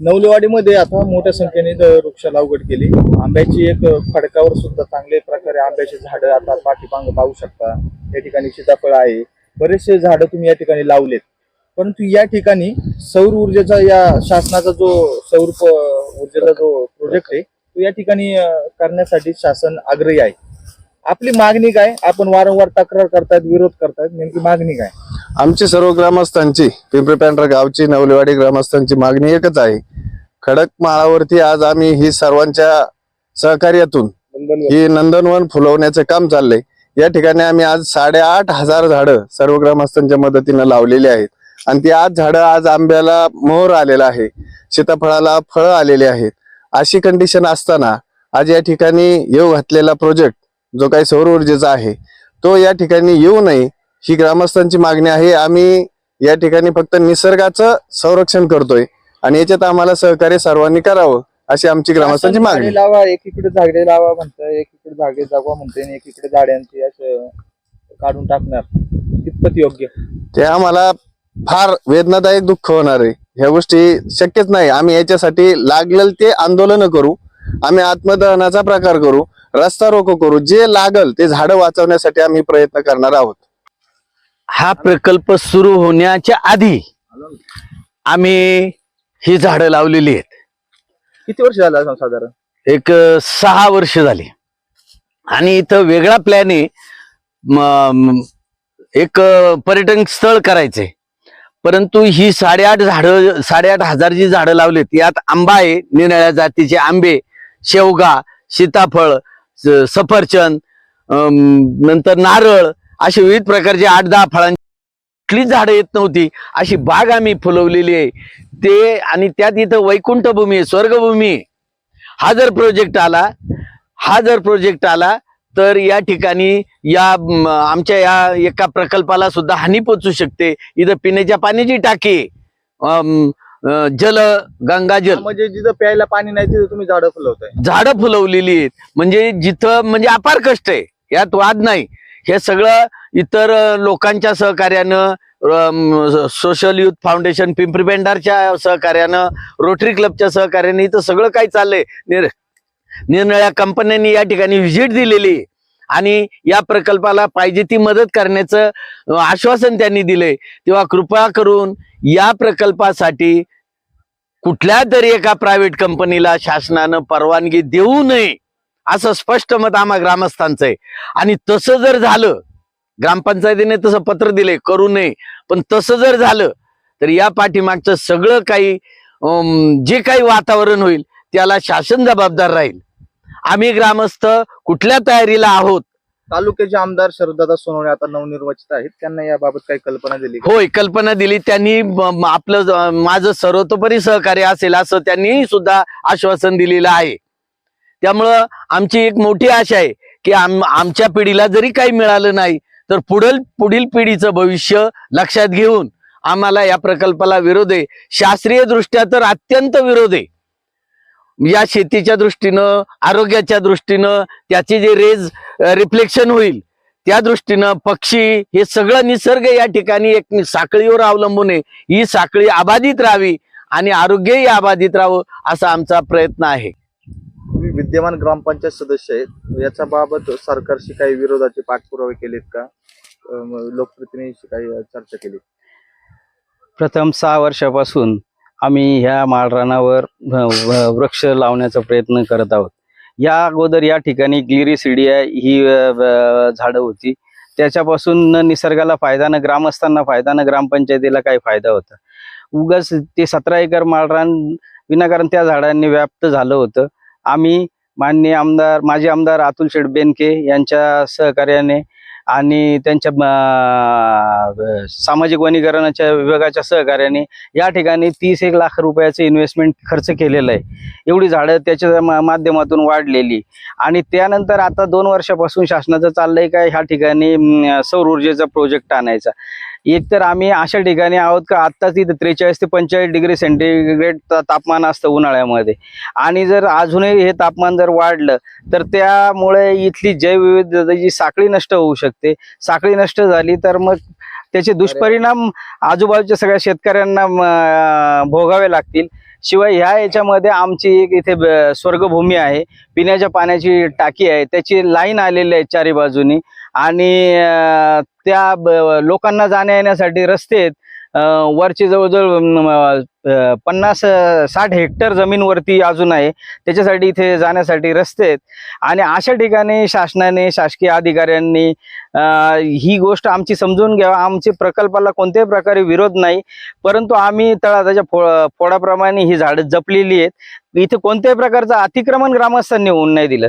नवलेवाडीमध्ये आता मोठ्या संख्येने वृक्ष लागवड केली. आंब्याची एक खडकावर सुद्धा चांगल्या प्रकारे आंब्याची झाडं आता पाठीमागं पाहू शकता. या ठिकाणी सीताफळ आहे. बरेचसे झाडं तुम्ही या ठिकाणी लावलेत. परंतु या ठिकाणी सौर ऊर्जेचा या शासनाचा जो सौर ऊर्जेचा जो प्रोजेक्ट आहे तो या ठिकाणी करण्यासाठी शासन आग्रही आहे. आपली मागणी काय? आपण वारंवार तक्रार करतायत विरोध करतायत नेमकी मागणी काय? आमची सर्व ग्रामस्थांची पिंपरी पॅन्ट्रा गावची नवलेवाडी ग्रामस्थांची मागणी एकच आहे. खडक माळावरती आज आम्ही ही सर्वांच्या सहकार्यातून ही नंदनवन फुलवण्याचं काम चाललंय. या ठिकाणी आम्ही आज साडेआठ हजार झाडं सर्व ग्रामस्थांच्या मदतीनं लावलेली आहेत. आणि ती आज झाडं आज आंब्याला मोहर आलेला आहे सीताफळाला फळं आलेली आहेत. अशी कंडिशन असताना आज या ठिकाणी येऊ घातलेला प्रोजेक्ट जो काही सौर ऊर्जेचा आहे तो या ठिकाणी येऊ नये ही ग्रामस्थांची मागणी आहे. आम्ही या ठिकाणी फक्त निसर्गाचं संरक्षण करतोय आणि याच्यात आम्हाला सहकार्य सर्वांनी करावं अशी आमची ग्रामस्थांची मागणी. लावा एकीकडे झाडे लावा म्हणताय एकीकडे झाडे जगवा म्हणताय एकीकडे झाडांची असं काढून टाकणार. कितपत योग्य? ते आम्हाला फार वेदनादायक दुःख होणार आहे. ह्या गोष्टी शक्यच नाही. आम्ही याच्यासाठी लागलेल ते आंदोलन करू. आम्ही आत्मदहनाचा प्रकार करू रस्ता रोको करू जे लागल ते झाडं वाचवण्यासाठी आम्ही प्रयत्न करणार आहोत. हा प्रकल्प सुरू होण्याच्या आधी आम्ही ही झाडं लावलेली आहेत. किती वर्ष झालं साधारण? एक सहा वर्ष झाली. आणि इथं वेगळा प्लॅन आहे. एक पर्यटन स्थळ करायचंय. परंतु ही साडेआठ झाडं साडेआठ हजार जी झाडं लावलीत यात आंबा आहे निराळ्या जातीचे आंबे शेवगा सीताफळ सफरचंद नंतर नारळ असे विविध प्रकारचे आठ दहा फळांची कुठलीच झाडं येत नव्हती अशी बाग आम्ही फुलवलेली आहे. ते आणि त्यात इथं वैकुंठभूमी आहे स्वर्गभूमी हा जर प्रोजेक्ट आला हा जर प्रोजेक्ट आला तर या ठिकाणी या आमच्या या एका प्रकल्पाला सुद्धा हानी पोचू शकते. इथं पिण्याच्या पाण्याची टाकी अम, अ, जल गंगाजल म्हणजे जिथं प्यायला पाणी नाही तिथं तुम्ही झाडं फुलवताय. झाडं फुलवलेली आहेत. म्हणजे जिथं म्हणजे अपार कष्ट आहे. यात वाद नाही. हे सगळं इतर लोकांच्या सहकार्यानं सोशल युथ फाउंडेशन पिंपरी पेंडारच्या सहकार्यानं रोटरी क्लबच्या सहकार्याने इथं सगळं काही चाललंय. निर निरनिळ्या कंपन्यांनी या ठिकाणी व्हिजिट दिलेली. आणि या प्रकल्पाला पाहिजे ती मदत करण्याचं आश्वासन त्यांनी दिले तेव्हा कृपा करून या प्रकल्पासाठी कुठल्या तरी एका प्रायव्हेट कंपनीला शासनानं परवानगी देऊ नये असं स्पष्ट मत आम्हा ग्रामस्थांचं आहे. आणि तसं जर झालं ग्रामपंचायतीने तसं पत्र दिले करू नये पण तसं जर झालं तर या पाठीमागचं सगळं काही जे काही वातावरण होईल त्याला शासन जबाबदार राहील. आम्ही ग्रामस्थ कुठल्या तयारीला आहोत? तालुक्याचे आमदार शरददादा सोनवणे आता नवनिर्वाचित आहेत. त्यांना याबाबत काही कल्पना दिली? होय कल्पना दिली. त्यांनी आपलं माझं सर्वतोपरी सहकार्य असेल असं त्यांनी सुद्धा आश्वासन दिलेलं आहे. त्यामुळं आमची एक मोठी आशा आहे की आम आमच्या पिढीला जरी काही मिळालं नाही तर पुढील पुढील पिढीचं भविष्य लक्षात घेऊन आम्हाला या प्रकल्पाला विरोध आहे. शास्त्रीय दृष्ट्या तर अत्यंत विरोध आहे. या शेतीच्या दृष्टीनं आरोग्याच्या दृष्टीनं त्याचे जे रेज रिफ्लेक्शन होईल त्या दृष्टीनं पक्षी हे सगळं निसर्ग या ठिकाणी एक साखळीवर अवलंबून आहे. ही साखळी अबाधित राहावी आणि आरोग्यही अबाधित राहावं असा आमचा प्रयत्न आहे. तुम्ही विद्यमान ग्रामपंचायत सदस्य आहेत. याच्या बाबत सरकारशी काही विरोधाचे पाठपुरावे केलेत का? लोकप्रतिनिधीशी काही चर्चा केली. प्रथम सहा वर्षापासून आम्ही ह्या माळरानावर वृक्ष लावण्याचा प्रयत्न करत आहोत. या अगोदर या ठिकाणी ग्लिरिसिडिया ही झाडं होती. त्याच्यापासून न निसर्गाला फायदा न ग्रामस्थांना फायदा न ग्रामपंचायतीला काही फायदा होता. उगाच ते सतरा एकर माळरान विनाकारण त्या झाडांनी व्याप्त झालं होतं. आम्ही माननीय आमदार माजी आमदार अतुल शेठ बेनके यांच्या सहकार्याने आणि त्यांच्या सामाजिक वनीकरणाच्या विभागाच्या सहकार्याने या ठिकाणी तीस एक लाख रुपयाचं इन्व्हेस्टमेंट खर्च केलेलं आहे. एवढी झाडं त्याच्या मा- माध्यमातून वाढलेली. आणि त्यानंतर आता दोन वर्षापासून शासनाचं चाललंय का ह्या ठिकाणी सौर ऊर्जेचा प्रोजेक्ट आणायचा. एकतर आम्ही अशा ठिकाणी आहोत का आत्ताच तिथे त्रेचाळीस ते पंचेचाळीस डिग्री सेंटीग्रेड तापमान असतं उन्हाळ्यामध्ये. आणि जर अजूनही हे तापमान जर वाढलं तर त्यामुळे इथली जैवविविधता जी साखळी नष्ट होऊ शकते. साखळी नष्ट झाली तर मग त्याचे दुष्परिणाम आजूबाजूच्या सगळ्या शेतकऱ्यांना भोगावे लागतील. शिवाय ह्या याच्यामध्ये आमची एक इथे स्वर्गभूमी आहे. पिण्याच्या पाण्याची टाकी आहे. त्याची लाईन आलेली आहे चारी बाजूनी. आणि त्या लोकांना जाण्या येण्यासाठी रस्ते आहेत. वरची जवळजवळ पन्नास साठ हेक्टर जमीनवरती अजून आहे. त्याच्यासाठी इथे जाण्यासाठी रस्ते आहेत. आणि अशा ठिकाणी शासनाने शासकीय अधिकाऱ्यांनी ही गोष्ट आमची समजून घ्यावा. आमच्या प्रकल्पाला कोणत्याही प्रकारे विरोध नाही. परंतु आम्ही तळाच्या फो फोडाप्रमाणे ही झाडं जपलेली आहेत. इथे कोणत्याही प्रकारचं अतिक्रमण ग्रामस्थांनी होऊन नाही दिलं.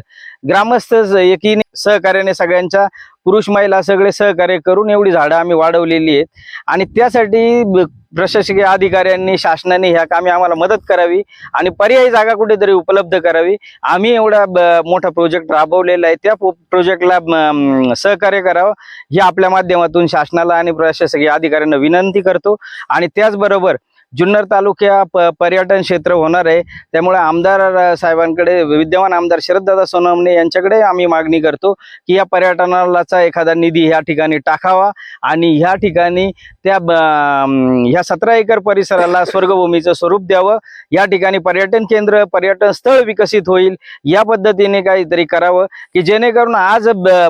ग्रामस्थ एकीने सहकार्याने सगळ्यांच्या पुरुष महिला सगळे सहकार्य करून एवढी झाडं आम्ही वाढवलेली आहेत. आणि त्यासाठी ब- प्रशासकीय अधिकाऱ्यांनी शासनाने ह्या कामी आम्हाला मदत करावी आणि पर्यायी जागा कुठेतरी उपलब्ध करावी. आम्ही एवढा ब- मोठा प्रोजेक्ट राबवलेला आहे. त्या प्रोजेक्टला सहकार्य करावं ही आपल्या माध्यमातून शासनाला आणि प्रशासकीय अधिकाऱ्यांना विनंती करतो. आणि त्याचबरोबर जुन्नर तालुक्या प पर्यटन क्षेत्र होणार आहे. त्यामुळे आमदार साहेबांकडे विद्यमान आमदार शरददादा सोनवणे यांच्याकडे आम्ही मागणी करतो की या पर्यटनालाचा एखादा निधी ह्या ठिकाणी टाकावा आणि ह्या ठिकाणी त्या ब- ह्या सतरा एकर परिसराला स्वर्गभूमीचं स्वरूप द्यावं. या ठिकाणी पर्यटन केंद्र पर्यटन स्थळ विकसित होईल. या पद्धतीने काहीतरी करावं की जेणेकरून आज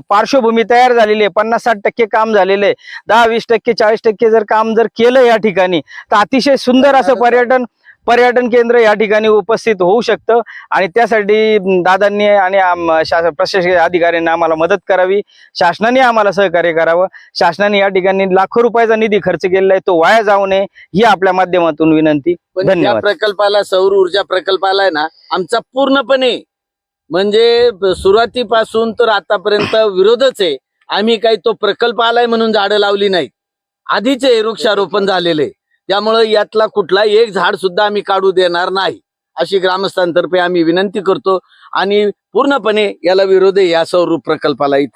पार्श्वभूमी तयार झालेली आहे. पन्नास साठ टक्के काम झालेलं आहे. दहा वीस टक्के चाळीस टक्के जर काम जर केलं या ठिकाणी तर अतिशय सुंदर असं पर्यटन पर्यटन केंद्र या ठिकाणी उपस्थित होऊ शकतं. आणि त्यासाठी दादांनी आणि प्रशासकीय अधिकाऱ्यांनी आम्हाला मदत करावी. शासनाने आम्हाला सहकार्य करावं. शासनाने या ठिकाणी लाखो रुपयाचा निधी खर्च केलेला आहे. तो वाया जाऊ नये ही आपल्या माध्यमातून विनंती. धन्यवाद. प्रकल्पाला सौर ऊर्जा प्रकल्पाला आहे ना आमचा पूर्णपणे म्हणजे सुरुवातीपासून तर आतापर्यंत विरोधच आहे. आम्ही काही तो प्रकल्प आलाय म्हणून झाडं लावली नाहीत. आधीच वृक्षारोपण झालेले. त्यामुळे यातला कुठला एक झाड सुद्धा आम्ही काढू देणार नाही. अशी ग्रामस्थांतर्फे आम्ही विनंती करतो आणि पूर्णपणे याला विरोध आहे या सौर प्रकल्पाला